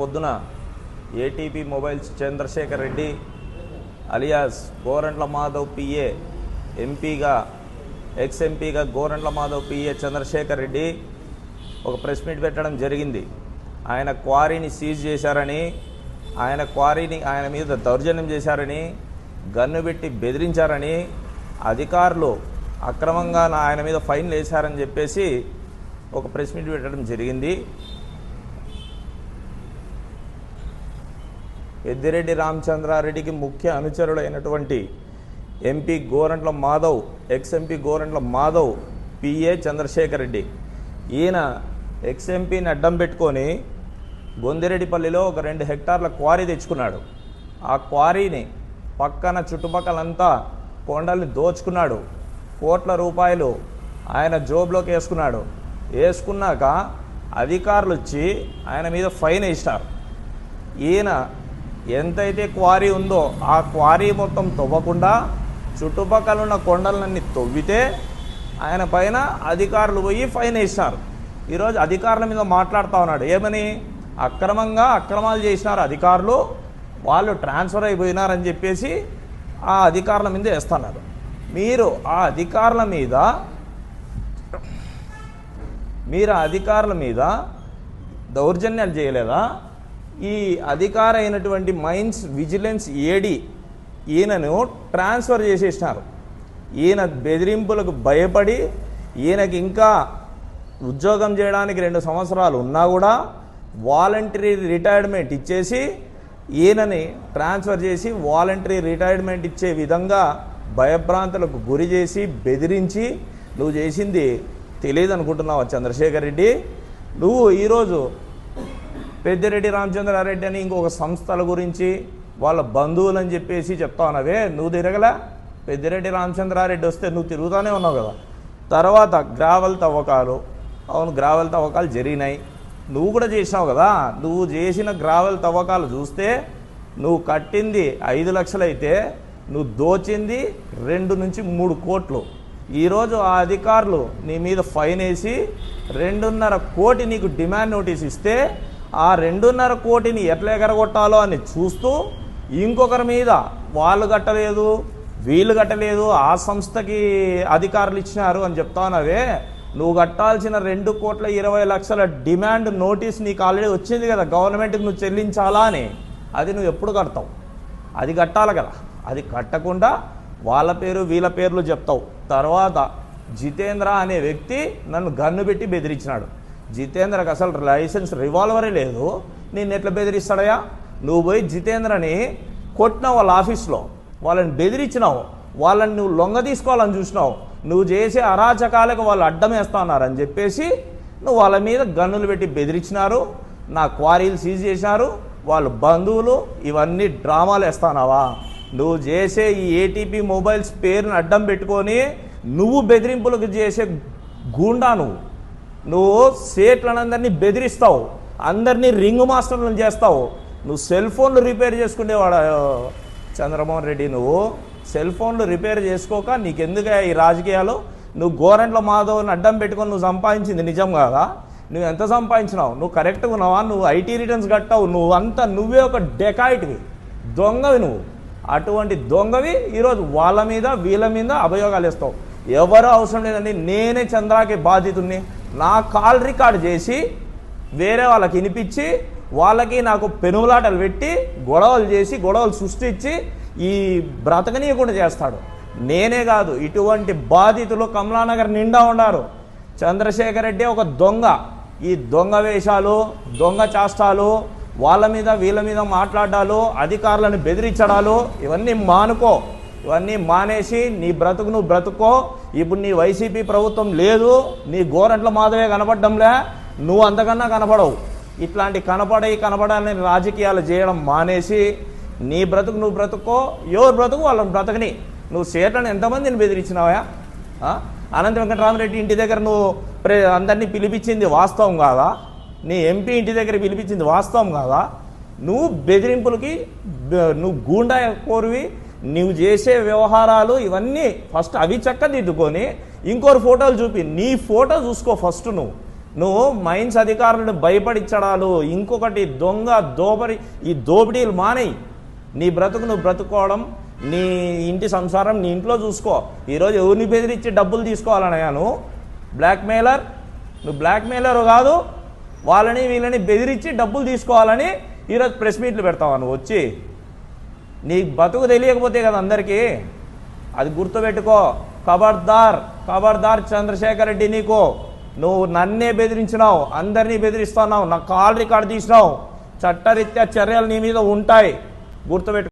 పొద్దున ATP mobiles Chandrasekhar Reddy alias Gorantla Madhav PA ఎంపీగా ex ఎంపీగా గోరంట్ల మాధవ్ పిఏ చంద్రశేఖర్ రెడ్డి ఒక ప్రెస్ మీట్ పెట్టడం జరిగింది. ఆయన క్వారీని సీజ్ చేశారని ఆయన క్వారీని ఆయన మీద దౌర్జన్యం చేశారని గన్ను పెట్టి బెదిరించారని అధికారులు అక్రమంగా నా ఆయన మీద ఫైన్లు వేశారని చెప్పేసి ఒక ప్రెస్ మీట్ పెట్టడం జరిగింది. పెద్దిరెడ్డి రామచంద్రారెడ్డికి ముఖ్య అనుచరుడైనటువంటి MP Gorantla Madhav ex MP Gorantla Madhav PA Chandrasekhar Reddy ఈయన ఎక్స్ ఎంపీని అడ్డం పెట్టుకొని గొందిరెడ్డిపల్లిలో ఒక రెండు హెక్టార్ల క్వారీ తెచ్చుకున్నాడు. ఆ క్వారీని పక్కన చుట్టుపక్కలంతా కొండల్ని దోచుకున్నాడు. కోట్ల రూపాయలు ఆయన జోబులోకి వేసుకున్నాడు. వేసుకున్నాక అధికారులు వచ్చి ఆయన మీద ఫైన్ వేసినారు. ఈయన ఎంతైతే క్వారీ ఉందో ఆ క్వారీ మొత్తం తవ్వకుండా చుట్టుపక్కల ఉన్న కొండలన్నీ తవ్వితే ఆయన పైన అధికారులు పోయి ఫైన్ వేసినారు. ఈరోజు అధికారుల మీద మాట్లాడుతూ ఉన్నాడు. ఏమని? అక్రమంగా అక్రమాలు చేసినారు అధికారులు. వాళ్ళు ట్రాన్స్ఫర్ అయిపోయినారని చెప్పేసి ఆ అధికారుల మీద వేస్తున్నారు. మీరు ఆ అధికారుల మీద మీరు ఆ అధికారుల మీద దౌర్జన్యాలు చేయలేదా? ఈ అధికార అయినటువంటి మైన్స్ విజిలెన్స్ ఏడి ఈయనను ట్రాన్స్ఫర్ చేసేసినారు. ఈయన బెదిరింపులకు భయపడి ఈయనకి ఇంకా ఉద్యోగం చేయడానికి రెండు సంవత్సరాలు ఉన్నా కూడా వాలంటరీ రిటైర్మెంట్ ఇచ్చేసి ఈయనని ట్రాన్స్ఫర్ చేసి వాలంటరీ రిటైర్మెంట్ ఇచ్చే విధంగా భయభ్రాంతులకు గురి చేసి బెదిరించి నువ్వు చేసింది తెలియదు అనుకుంటున్నావా చంద్రశేఖర్ రెడ్డి? నువ్వు ఈరోజు పెద్దిరెడ్డి రామచంద్రారెడ్డి అని ఇంకొక సంస్థల గురించి వాళ్ళ బంధువులు అని చెప్పేసి చెప్తా ఉన్నావే. నువ్వు తిరగలా? పెద్దిరెడ్డి రామచంద్రారెడ్డి వస్తే నువ్వు తిరుగుతూనే ఉన్నావు కదా. తర్వాత గ్రావెల్ తవ్వకాలు. అవును గ్రావెల్ తవ్వకాలు జరిగినాయి. నువ్వు కూడా చేసినావు కదా. నువ్వు చేసిన గ్రావెల్ తవ్వకాలు చూస్తే నువ్వు కట్టింది ఐదు లక్షలైతే నువ్వు దోచింది రెండు నుంచి మూడు కోట్లు. ఈరోజు ఆ అధికారులు నీ మీద ఫైన్ వేసి రెండున్నర కోటి నీకు డిమాండ్ నోటీస్ ఇస్తే ఆ రెండున్నర కోటిని ఎట్లా ఎగరగొట్టాలో అని చూస్తూ ఇంకొకరి మీద వాళ్ళు కట్టలేదు వీళ్ళు కట్టలేదు ఆ సంస్థకి అధికారులు ఇచ్చినారు అని చెప్తానవే నువ్వు కట్టాల్సిన రెండు కోట్ల ఇరవై లక్షల డిమాండ్ నోటీస్ నీకు ఆల్రెడీ వచ్చింది కదా గవర్నమెంట్కి నువ్వు చెల్లించాలా అని. అది నువ్వు ఎప్పుడు కడతావు? అది కట్టాలి కదా. అది కట్టకుండా వాళ్ళ పేరు వీళ్ళ పేర్లు చెప్తావు. తర్వాత జితేంద్ర అనే వ్యక్తి నన్ను గన్ను పెట్టి బెదిరించినాడు. జితేంద్రకు అసలు లైసెన్స్ రివాల్వరే లేదు. నేను ఎట్లా బెదిరిస్తాడయా నువ్వు పోయి జితేంద్రని కొట్టినావు వాళ్ళ ఆఫీస్లో. వాళ్ళని బెదిరించినావు. వాళ్ళని నువ్వు లొంగ తీసుకోవాలని చూసినావు. నువ్వు చేసే అరాచకాలకు వాళ్ళు అడ్డం వేస్తున్నారని చెప్పేసి నువ్వు వాళ్ళ మీద గన్నులు పెట్టి బెదిరించినారు. నా క్వారీలు సీజ్ చేసినారు. వాళ్ళ బంధువులు ఇవన్నీ డ్రామాలు వేస్తానావా? నువ్వు చేసే ఈ ఏటీపీ మొబైల్స్ పేరుని అడ్డం పెట్టుకొని నువ్వు బెదిరింపులకు చేసే గూండా నువ్వు. నువ్వు సేట్లనందరినీ బెదిరిస్తావు అందరినీ రింగ్ మాస్టర్లను చేస్తావు. నువ్వు సెల్ ఫోన్లు రిపేర్ చేసుకునేవాడు చంద్రమోహన్ రెడ్డి నువ్వు సెల్ ఫోన్లు రిపేర్ చేసుకోక నీకెందుకు ఈ రాజకీయాలు? నువ్వు గోరెంట్ల మాధవ్ని అడ్డం పెట్టుకొని నువ్వు సంపాదించింది నిజం కాదా? నువ్వు ఎంత సంపాదించినావు? నువ్వు కరెక్ట్గా ఉన్నావా? నువ్వు ఐటీ రిటర్న్స్ కట్టావు నువ్వు అంతా నువ్వే ఒక డెకాయిట్వి. దొంగవి నువ్వు. అటువంటి దొంగవి ఈరోజు వాళ్ళ మీద వీళ్ళ మీద అభియోగాలు ఇస్తావు ఎవరు అవసరం లేదండి నేనే చంద్రాకి బాధితుడిని నా కాల్ రికార్డ్ చేసి వేరే వాళ్ళకి వినిపించి వాళ్ళకి నాకు పెనుగులాటలు పెట్టి గొడవలు చేసి గొడవలు సృష్టించి ఈ బ్రతకనీయకుండా చేస్తాడు. నేనే కాదు ఇటువంటి బాధితులు కమలానగర్ నిండా ఉన్నారు. చంద్రశేఖర్ రెడ్డి ఒక దొంగ. ఈ దొంగ వేషాలు దొంగ చాష్టాలు వాళ్ళ మీద వీళ్ళ మీద మాట్లాడాలు అధికారులను బెదిరించడాలు ఇవన్నీ మానుకో. ఇవన్నీ మానేసి నీ బ్రతుకు నువ్వు బ్రతుకో. ఇప్పుడు నీ వైసీపీ ప్రభుత్వం లేదు నీ గోరంట్ల మాధవే కనపడ్డంలే నువ్వు అంతకన్నా కనపడవు. ఇట్లాంటి కనపడే కనపడాలని రాజకీయాలు చేయడం మానేసి నీ బ్రతుకు నువ్వు బ్రతుకో ఎవరు బ్రతుకు వాళ్ళని బ్రతకని. నువ్వు సేట్లను ఎంతమందిని బెదిరించినావా అనంత వెంకటరామరెడ్డి ఇంటి దగ్గర నువ్వు ప్రే అందరినీ పిలిపించింది వాస్తవం కాదా? నీ ఎంపీ ఇంటి దగ్గర పిలిపించింది వాస్తవం కాదా? నువ్వు బెదిరింపులకి నువ్వు గూండా కోరివి నువ్వు చేసే వ్యవహారాలు ఇవన్నీ ఫస్ట్ అవి చక్కదిద్దుకొని ఇంకోరు ఫోటోలు చూపి నీ ఫోటో చూసుకో ఫస్ట్ నువ్వు. నువ్వు మైన్స్ అధికారులను భయపడించడాలు ఇంకొకటి దొంగ దోబరి ఈ దోపిడీలు మానేయి. నీ బ్రతుకు నువ్వు బ్రతుకోవడం నీ ఇంటి సంసారం నీ ఇంట్లో చూసుకో. ఈరోజు ఎవరిని బెదిరించి డబ్బులు తీసుకోవాలనయ్యా నువ్వు? బ్లాక్మెయిలర్? నువ్వు బ్లాక్మెయిలర్ కాదు. వాళ్ళని వీళ్ళని బెదిరించి డబ్బులు తీసుకోవాలని ఈరోజు ప్రెస్ మీట్లు పెడతావా నువ్వు వచ్చి? నీ బతుకు తెలియకపోతే కదా అందరికీ? అది గుర్తుపెట్టుకో. ఖబర్దార్ ఖబర్దార్ చంద్రశేఖర్ రెడ్డి నీకు. నువ్వు నన్నే బెదిరించినావు అందరినీ బెదిరిస్తున్నావు నా కాల్ రికార్డ్ తీసినావు. చట్టరీత్యా చర్యలు నీ మీద ఉంటాయి. గుర్తుపెట్టు